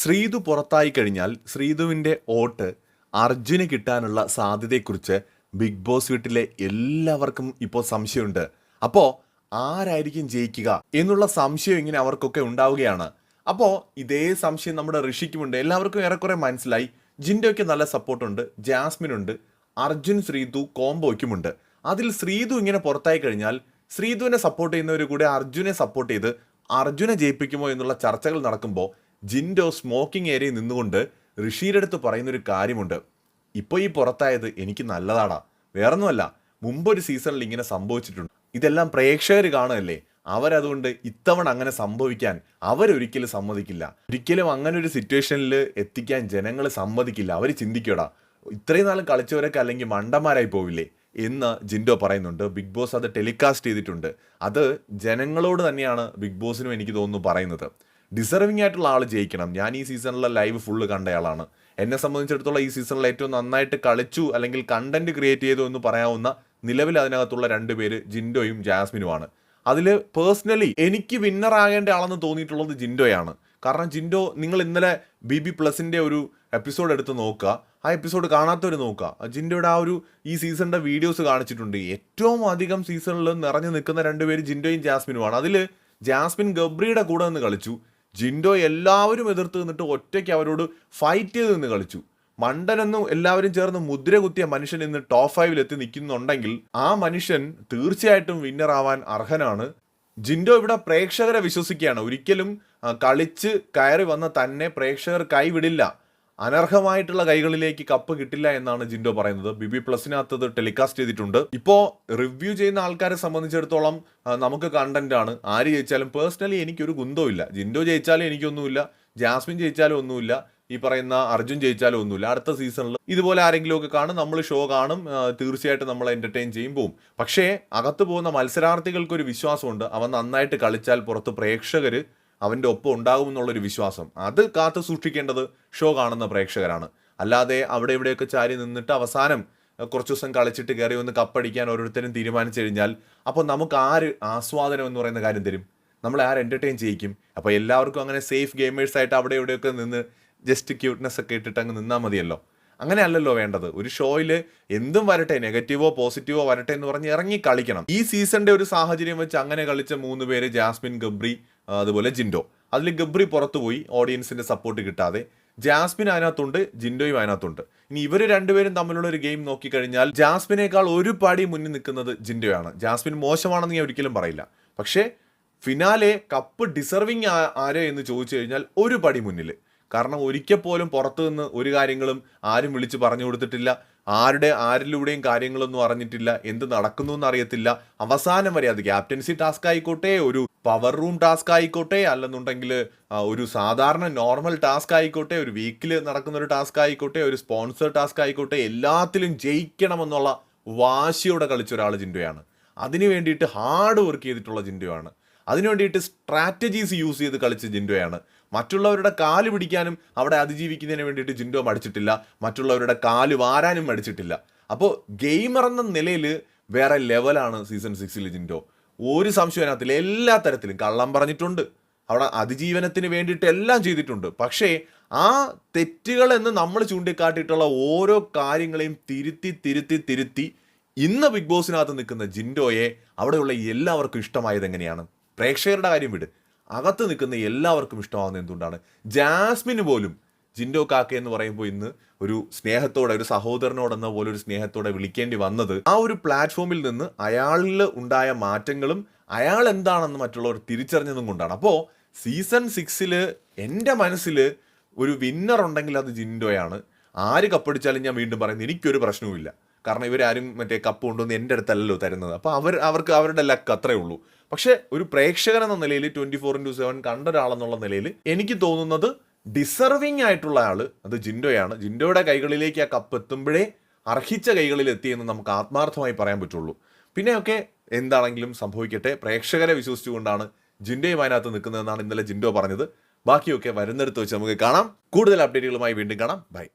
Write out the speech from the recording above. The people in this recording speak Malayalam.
ശ്രീതു പുറത്തായി കഴിഞ്ഞാൽ ശ്രീതുവിന്റെ വോട്ട് അർജുന് കിട്ടാനുള്ള സാധ്യതയെക്കുറിച്ച് ബിഗ് ബോസ് വീട്ടിലെ എല്ലാവർക്കും ഇപ്പോൾ സംശയമുണ്ട്. അപ്പോൾ ആരായിരിക്കും ജയിക്കുക എന്നുള്ള സംശയം ഇങ്ങനെ അവർക്കൊക്കെ ഉണ്ടാവുകയാണ്. അപ്പോൾ ഇതേ സംശയം നമ്മുടെ ഋഷിക്കുമുണ്ട്. എല്ലാവർക്കും ഏറെക്കുറെ മനസ്സിലായി. ജിൻഡോയ്ക്ക് നല്ല സപ്പോർട്ടുണ്ട് ജാസ്മിനുണ്ട് അർജുൻ ശ്രീതു കോംബോയ്ക്കുമുണ്ട്. അതിൽ ശ്രീതു ഇങ്ങനെ പുറത്തായി കഴിഞ്ഞാൽ ശ്രീതുവിനെ സപ്പോർട്ട് ചെയ്യുന്നവർ കൂടെ അർജുനെ സപ്പോർട്ട് ചെയ്ത് അർജുനെ ജയിപ്പിക്കുമോ എന്നുള്ള ചർച്ചകൾ നടക്കുമ്പോൾ ജിൻഡോ സ്മോക്കിംഗ് ഏരിയയിൽ നിന്നുകൊണ്ട് ഋഷിയുടെ അടുത്ത് പറയുന്നൊരു കാര്യമുണ്ട്. ഇപ്പോൾ ഈ പുറത്തായത് എനിക്ക് നല്ലതാടാ. വേറൊന്നുമല്ല മുമ്പൊരു സീസണിൽ ഇങ്ങനെ സംഭവിച്ചിട്ടുണ്ട്. ഇതെല്ലാം പ്രേക്ഷകർ കാണുമല്ലേ അവരതുകൊണ്ട് ഇത്തവണ അങ്ങനെ സംഭവിക്കാൻ അവരൊരിക്കലും സമ്മതിക്കില്ല. ഒരിക്കലും അങ്ങനെ ഒരു സിറ്റുവേഷനിൽ എത്തിക്കാൻ ജനങ്ങൾ സമ്മതിക്കില്ല. അവർ ചിന്തിക്കടാ ഇത്രയും നാളും കളിച്ചവരൊക്കെ അല്ലെങ്കിൽ മണ്ടന്മാരായി പോവില്ലേ? എന്ന് ജിൻഡോ പറയുന്നുണ്ട്. ബിഗ് ബോസ് അത് ടെലികാസ്റ്റ് ചെയ്തിട്ടുണ്ട്. അത് ജനങ്ങളോട് തന്നെയാണ് ബിഗ് ബോസിനും എനിക്ക് തോന്നുന്നു പറയുന്നത്. ഡിസർവിംഗ് ആയിട്ടുള്ള ആൾ ജയിക്കണം. ഞാൻ ഈ സീസണിലെ ലൈവ് ഫുള്ള് കണ്ടയാളാണ്. എന്നെ സംബന്ധിച്ചിടത്തോളം ഈ സീസണിൽ ഏറ്റവും നന്നായിട്ട് കളിച്ചു അല്ലെങ്കിൽ കണ്ടന്റ് ക്രിയേറ്റ് ചെയ്തു എന്ന് പറയാവുന്ന നിലവിൽ അതിനകത്തുള്ള രണ്ടുപേര് ജിൻഡോയും ജാസ്മിനുമാണ്. അതിൽ പേഴ്സണലി എനിക്ക് വിന്നർ ആകേണ്ട ആളെന്ന് തോന്നിയിട്ടുള്ളത് ജിൻഡോയാണ്. കാരണം ജിൻഡോ നിങ്ങൾ ഇന്നലെ ബി ബി പ്ലസിന്റെ ഒരു എപ്പിസോഡ് എടുത്ത് നോക്കുക. ആ എപ്പിസോഡ് കാണാത്തവർ നോക്കുക. ജിൻഡോയുടെ ആ ഒരു ഈ സീസണിന്റെ വീഡിയോസ് കാണിച്ചിട്ടുണ്ട്. ഏറ്റവും അധികം സീസണിൽ നിറഞ്ഞു നിൽക്കുന്ന രണ്ടുപേര് ജിൻഡോയും ജാസ്മിനുമാണ്. അതിൽ ജാസ്മിൻ ഗബ്രിയുടെ കൂടെ നിന്ന് കളിച്ചു. ജിൻഡോ എല്ലാവരും എതിർത്ത് നിന്നിട്ട് ഒറ്റയ്ക്ക് അവരോട് ഫൈറ്റ് ചെയ്ത് നിന്ന് കളിച്ചു. മണ്ടനെന്നും എല്ലാവരും ചേർന്ന് മുദ്ര കുത്തിയ മനുഷ്യൻ ഇന്ന് ടോപ്പ് ഫൈവിൽ എത്തി നിൽക്കുന്നുണ്ടെങ്കിൽ ആ മനുഷ്യൻ തീർച്ചയായിട്ടും വിന്നർ ആവാൻ അർഹനാണ്. ജിൻഡോ ഇവിടെ പ്രേക്ഷകരെ വിശ്വസിക്കുകയാണ്. ഒരിക്കലും കളിച്ച് കയറി വന്ന തന്നെ പ്രേക്ഷകർ കൈവിടില്ല. അനർഹമായിട്ടുള്ള കൈകളിലേക്ക് കപ്പ് കിട്ടില്ല എന്നാണ് ജിൻഡോ പറയുന്നത്. ബി ബി പ്ലസിനകത്ത് ഇത് ടെലികാസ്റ്റ് ചെയ്തിട്ടുണ്ട്. ഇപ്പോൾ റിവ്യൂ ചെയ്യുന്ന ആൾക്കാരെ സംബന്ധിച്ചിടത്തോളം നമുക്ക് കണ്ടന്റ് ആണ്. ആര് ജയിച്ചാലും പേഴ്സണലി എനിക്കൊരു ഗുന്തവുമില്ല ജിൻഡോ ജയിച്ചാലും എനിക്കൊന്നുമില്ല. ജാസ്മിൻ ജയിച്ചാലും ഒന്നുമില്ല. ഈ പറയുന്ന അർജുൻ ജയിച്ചാലും ഒന്നുമില്ല. അടുത്ത സീസണിൽ ഇതുപോലെ ആരെങ്കിലും ഒക്കെ കാണും നമ്മൾ ഷോ കാണും തീർച്ചയായിട്ടും നമ്മൾ എന്റർടൈൻ ചെയ്യും പോവും. പക്ഷേ അകത്ത് പോകുന്ന മത്സരാർത്ഥികൾക്കൊരു വിശ്വാസമുണ്ട്. അവൻ നന്നായിട്ട് കളിച്ചാൽ പുറത്ത് പ്രേക്ഷകർ അവന്റെ ഒപ്പം ഉണ്ടാകുമെന്നുള്ളൊരു വിശ്വാസം. അത് കാത്തു സൂക്ഷിക്കേണ്ടത് ഷോ കാണുന്ന പ്രേക്ഷകരാണ്. അല്ലാതെ അവിടെ ഇവിടെയൊക്കെ ചാരി നിന്നിട്ട് അവസാനം കുറച്ച് ദിവസം കളിച്ചിട്ട് കയറി ഒന്ന് കപ്പടിക്കാൻ ഓരോരുത്തരും തീരുമാനിച്ചു കഴിഞ്ഞാൽ അപ്പോൾ നമുക്ക് ആര് ആസ്വാദനം എന്ന് പറയുന്ന കാര്യം തരും? നമ്മളെ ആര് എന്റർടൈൻ ചെയ്യിക്കും? അപ്പോൾ എല്ലാവർക്കും അങ്ങനെ സേഫ് ഗെയിമേഴ്സ് ആയിട്ട് അവിടെ ഇവിടെയൊക്കെ നിന്ന് ജസ്റ്റ് ക്യൂട്ട്നെസ് ഒക്കെ ഇട്ടിട്ട് അങ്ങ് നിന്നാൽ മതിയല്ലോ. അങ്ങനെയല്ലല്ലോ വേണ്ടത്. ഒരു ഷോയിൽ എന്തും വരട്ടെ നെഗറ്റീവോ പോസിറ്റീവോ വരട്ടെ എന്ന് പറഞ്ഞ് ഇറങ്ങി കളിക്കണം. ഈ സീസണിന്റെ ഒരു സാഹചര്യം വെച്ച് അങ്ങനെ കളിച്ച മൂന്ന് പേര് ജാസ്മിൻ ഗബ്രി അതുപോലെ ജിൻഡോ. അതിൽ ഗബ്രി പുറത്തുപോയി ഓഡിയൻസിന്റെ സപ്പോർട്ട് കിട്ടാതെ. ജാസ്മിൻ അതിനകത്തുണ്ട് ജിൻഡോയും അതിനകത്തുണ്ട്. ഇനി ഇവർ രണ്ടുപേരും തമ്മിലുള്ള ഒരു ഗെയിം നോക്കിക്കഴിഞ്ഞാൽ ജാസ്മിനേക്കാൾ ഒരു പടി മുന്നിൽ നിൽക്കുന്നത് ജിൻഡോയാണ്. ജാസ്മിൻ മോശമാണെന്ന് ഞാൻ ഒരിക്കലും പറയില്ല. പക്ഷേ ഫിനാലെ കപ്പ് ഡിസർവിങ് ആരോ എന്ന് ചോദിച്ചു കഴിഞ്ഞാൽ ഒരു പടി മുന്നിൽ കാരണം ഒരിക്കൽ പോലും പുറത്തു നിന്ന് ഒരു കാര്യങ്ങളും ആരും വിളിച്ച് പറഞ്ഞു കൊടുത്തിട്ടില്ല. ആരുടെ ആരിലൂടെയും കാര്യങ്ങളൊന്നും അറിഞ്ഞിട്ടില്ല. എന്ത് നടക്കുന്നു എന്നറിയത്തില്ല. അവസാനം വരെ അത് ക്യാപ്റ്റൻസി ടാസ്ക് ആയിക്കോട്ടെ ഒരു പവർ റൂം ടാസ്ക് ആയിക്കോട്ടെ അല്ലെന്നുണ്ടെങ്കിൽ ഒരു സാധാരണ നോർമൽ ടാസ്ക് ആയിക്കോട്ടെ ഒരു വീക്കിൽ നടക്കുന്ന ഒരു ടാസ്ക് ആയിക്കോട്ടെ ഒരു സ്പോൺസർ ടാസ്ക് ആയിക്കോട്ടെ എല്ലാത്തിലും ജയിക്കണമെന്നുള്ള വാശിയോടെ കളിച്ച ഒരാൾ ജിൻഡോയാണ്. അതിനു വേണ്ടിയിട്ട് ഹാർഡ് വർക്ക് ചെയ്തിട്ടുള്ള ജിൻഡോയാണ്. അതിനു വേണ്ടിയിട്ട് സ്ട്രാറ്റജീസ് യൂസ് ചെയ്ത് കളിച്ച ജിൻഡോയാണ്. മറ്റുള്ളവരുടെ കാൽ പിടിക്കാനും അവിടെ അതിജീവിക്കുന്നതിന് വേണ്ടിയിട്ട് ജിൻഡോ മടിച്ചിട്ടില്ല മറ്റുള്ളവരുടെ കാൽ വാരാനും മടിച്ചിട്ടില്ല. അപ്പോൾ ഗെയിമർ എന്ന നിലയിൽ വേറെ ലെവലാണ് സീസൺ സിക്സിൽ ജിൻഡോ. ഒരു സംശയം എല്ലാ തരത്തിലും. കള്ളം പറഞ്ഞിട്ടുണ്ട്. അവിടെ അതിജീവനത്തിന് വേണ്ടിയിട്ട് എല്ലാം ചെയ്തിട്ടുണ്ട്. പക്ഷേ ആ തെറ്റുകൾ എന്ന് നമ്മൾ ചൂണ്ടിക്കാട്ടിയിട്ടുള്ള ഓരോ കാര്യങ്ങളെയും തിരുത്തി തിരുത്തി തിരുത്തി ഇന്ന് ബിഗ് ബോസിനകത്ത് നിൽക്കുന്ന ജിൻഡോയെ അവിടെയുള്ള എല്ലാവർക്കും ഇഷ്ടമായത് എങ്ങനെയാണ്? പ്രേക്ഷകരുടെ കാര്യം വിട്. അകത്ത് നിൽക്കുന്ന എല്ലാവർക്കും ഇഷ്ടമാകുന്ന എന്തുകൊണ്ടാണ്? ജാസ്മിന് പോലും ജിൻഡോ കാക്ക എന്ന് പറയുമ്പോൾ ഇന്ന് ഒരു സ്നേഹത്തോടെ ഒരു സഹോദരനോടെന്ന പോലെ ഒരു സ്നേഹത്തോടെ വിളിക്കേണ്ടി വന്നത് ആ ഒരു പ്ലാറ്റ്ഫോമിൽ നിന്ന് അയാളിൽ ഉണ്ടായ മാറ്റങ്ങളും അയാൾ എന്താണെന്ന് മറ്റുള്ളവർ തിരിച്ചറിഞ്ഞതും കൊണ്ടാണ്. അപ്പോൾ സീസൺ സിക്സിൽ എന്റെ മനസ്സിൽ ഒരു വിന്നർ ഉണ്ടെങ്കിൽ അത് ജിൻഡോയാണ്. ആര് കപ്പടിച്ചാലും ഞാൻ വീണ്ടും പറയുന്നത് എനിക്കൊരു പ്രശ്നവുമില്ല. കാരണം ഇവരാരും മറ്റേ കപ്പ് കൊണ്ടുവന്ന് എന്റെ അടുത്തല്ലല്ലോ തരുന്നത്. അപ്പോൾ അവർ അവർക്ക് അവരുടെ ലക്ക് അത്രേ ഉള്ളൂ. പക്ഷേ ഒരു പ്രേക്ഷകൻ എന്ന നിലയിൽ ട്വന്റി ഫോർ ഇന്റു സെവൻ കണ്ട ഒരാളെന്നുള്ള നിലയിൽ എനിക്ക് തോന്നുന്നത് ഡിസർവിങ് ആയിട്ടുള്ള ആൾ അത് ജിൻഡോയാണ്. ജിൻഡോയുടെ കൈകളിലേക്ക് ആ കപ്പ് എത്തുമ്പോഴേ അർഹിച്ച കൈകളിൽ എത്തിയെന്ന് നമുക്ക് ആത്മാർത്ഥമായി പറയാൻ പറ്റുള്ളൂ. പിന്നെയൊക്കെ എന്താണെങ്കിലും സംഭവിക്കട്ടെ. പ്രേക്ഷകരെ വിശ്വസിച്ചുകൊണ്ടാണ് ജിൻഡോയും അതിനകത്ത് നിൽക്കുന്നതെന്നാണ് ഇന്നലെ ജിൻഡോ പറഞ്ഞത്. ബാക്കിയൊക്കെ വരുന്നിടത്ത് വെച്ച് നമുക്ക് കാണാം. കൂടുതൽ അപ്ഡേറ്റുകളുമായി വീണ്ടും കാണാം. ബൈ